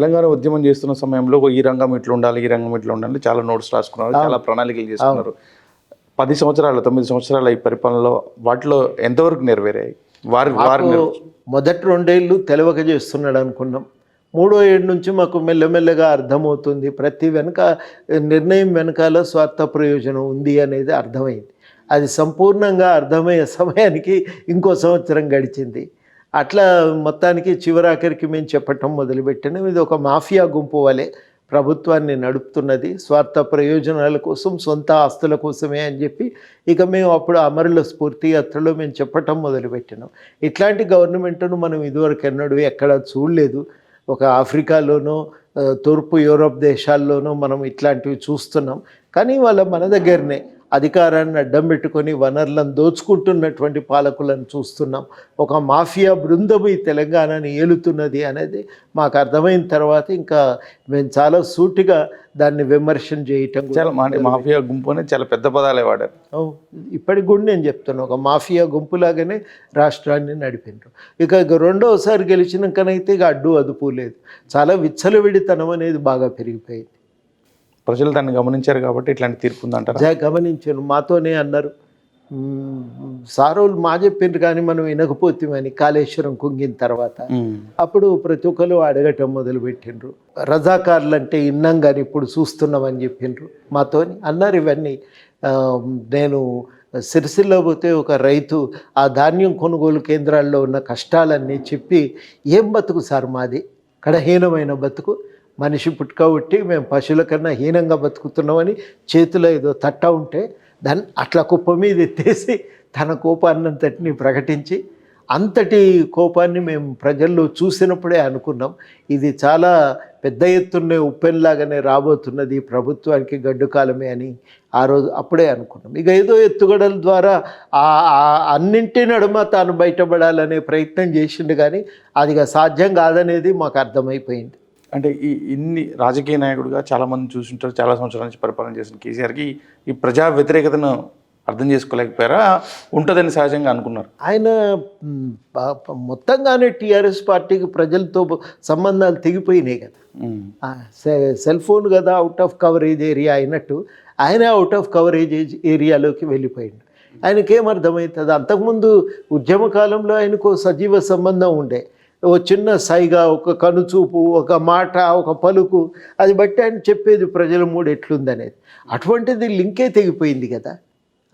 తెలంగాణ ఉద్యమం చేస్తున్న సమయంలో ఈ రంగం ఇట్లా ఉండాలి ఈ రంగం ఇట్లా ఉండాలి చాలా నోట్స్ రాసుకున్నారు. చాలా ప్రణాళికలు చేసుకున్నారు. పది సంవత్సరాలు తొమ్మిది సంవత్సరాల ఈ పరిపాలనలో వాటిలో ఎంతవరకు నెరవేరాయి? వారి వారి మొదటి రెండేళ్ళు తెలవక చేస్తున్నాడు అనుకున్నాం. మూడో ఏడు నుంచి మాకు మెల్లమెల్లగా అర్థమవుతుంది. ప్రతి వెనక నిర్ణయం వెనకాల స్వార్థ ప్రయోజనం ఉంది అనేది అర్థమైంది. అది సంపూర్ణంగా అర్థమయ్యే సమయానికి ఇంకో సంవత్సరం గడిచింది. అట్లా మొత్తానికి చివరాఖరికి మేము చెప్పటం మొదలుపెట్టినాం. ఇది ఒక మాఫియా గుంపు వలె ప్రభుత్వాన్ని నడుపుతున్నది. స్వార్థ ప్రయోజనాల కోసం సొంత ఆస్తుల కోసమే అని చెప్పి ఇక మేము అప్పుడు అమరుల స్ఫూర్తి యాత్రలో మేము చెప్పటం మొదలుపెట్టినాం. ఇట్లాంటి గవర్నమెంట్ను మనం ఇదివరకు ఎన్నడూ ఎక్కడ చూడలేదు. ఒక ఆఫ్రికాలోనో తూర్పు యూరోప్ దేశాల్లోనూ మనం ఇట్లాంటివి చూస్తున్నాం. కానీ వాళ్ళ మన దగ్గరనే అధికారాన్ని అడ్డం పెట్టుకొని వనరులను దోచుకుంటున్నటువంటి పాలకులను చూస్తున్నాం. ఒక మాఫియా బృందం ఈ తెలంగాణని ఏలుతున్నది అనేది మాకు అర్థమైన తర్వాత ఇంకా మేము చాలా సూటిగా దాన్ని విమర్శన చేయటం చాలా మాఫియా గుంపు అనేది చాలా పెద్ద పదాలే వాడారు. ఇప్పటికి కూడా నేను చెప్తాను ఒక మాఫియా గుంపులాగానే రాష్ట్రాన్ని నడిపిండ్రు ఇక ఇక రెండోసారి గెలిచినాకనైతే ఇక అడ్డు అదుపు లేదు. చాలా విచ్చలవిడితనం అనేది బాగా పెరిగిపోయింది. ప్రజలు దాన్ని గమనించారు కాబట్టి ఇట్లాంటి తీర్పు ఉందంటారా? గమనించాను మాతోనే అన్నారు. "మ్మ్, సారోలు మా చెప్పిండ్రు కానీ మనం వినకపోతేమని కాళేశ్వరం కుంగిన తర్వాత. అప్పుడు ప్రతి ఒక్కరు అడగటం మొదలుపెట్టిండ్రు. రజాకారులు అంటే ఇన్నాం కానీ ఇప్పుడు చూస్తున్నామని చెప్పిండ్రు మాతోని. అన్నారు ఇవన్నీ. నేను సిరిసిల్ల పోతే ఒక రైతు ఆ ధాన్యం కొనుగోలు కేంద్రాల్లో ఉన్న కష్టాలన్నీ చెప్పి ఏం బతుకు సార్ మాది? కడహీనమైన బతుకు. మనిషి పుట్టుక ఉట్టి మేము పశువుల కన్నా హీనంగా బతుకుతున్నామని చేతిలో ఏదో తట్ట ఉంటే దాన్ని అట్లా కుప్ప మీద ఎత్తేసి తన కోపాన్నంతటిని ప్రకటించి అంతటి కోపాన్ని మేము ప్రజల్లో చూసినప్పుడే అనుకున్నాం. ఇది చాలా పెద్ద ఎత్తున్నే ఉప్పెన్లాగానే రాబోతున్నది ప్రభుత్వానికి గడ్డు కాలమే అని ఆ రోజు అప్పుడే అనుకున్నాం. ఇక ఏదో ఎత్తుగడల ద్వారా ఆ అన్నింటి నడుమ తాను బయటపడాలనే ప్రయత్నం చేసిండు కానీ అది సాధ్యం కాదనేది మాకు అర్థమైపోయింది. అంటే ఈ ఇన్ని రాజకీయ నాయకుడిగా చాలా మంది చూసుంటారు చాలా సంవత్సరాల నుంచి పరిపాలన చేసిన కేసీఆర్కి ఈ ప్రజా వ్యతిరేకతను అర్థం చేసుకోలేకపోయారా? ఉంటుందని సహజంగా అనుకున్నారు. ఆయన మొత్తంగానే టీఆర్ఎస్ పార్టీకి ప్రజలతో సంబంధాలు తెగిపోయినాయి కదా. సెల్ ఫోన్ కదా అవుట్ ఆఫ్ కవరేజ్ ఏరియా అయినట్టు ఆయన అవుట్ ఆఫ్ కవరేజ్ ఏరియాలోకి వెళ్ళిపోయిండు. ఆయనకి ఏమర్థమవుతుంది అంతకుముందు ఉద్యమ కాలంలో ఆయనకు సజీవ సంబంధం ఉండే. ఓ చిన్న సైగా ఒక కనుచూపు ఒక మాట ఒక పలుకు అది బట్టి ఆయన చెప్పేది ప్రజల మూడు ఎట్లుందనేది అటువంటిది లింకే తెగిపోయింది కదా.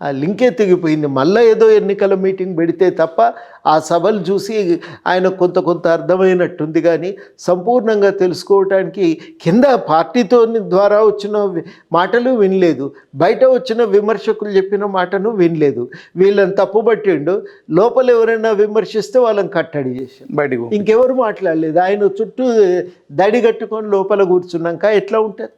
ఆ లింకే తెగిపోయింది. మళ్ళీ ఏదో ఎన్నికల మీటింగ్ పెడితే తప్ప ఆ సభలు చూసి ఆయన కొంత కొంత అర్థమైనట్టుంది. కానీ సంపూర్ణంగా తెలుసుకోవటానికి కింద పార్టీతో ద్వారా వచ్చిన మాటలు వినలేదు. బయట వచ్చిన విమర్శకులు చెప్పిన మాటను వినలేదు. వీళ్ళని తప్పుపట్టిండు లోపల ఎవరైనా విమర్శిస్తే వాళ్ళని కట్టడి చేశాడు బయటికి పో- ఇంకెవరు మాట్లాడలేదు. ఆయన చుట్టూ దడి కట్టుకొని లోపల కూర్చున్నాక ఎట్లా ఉంటుంది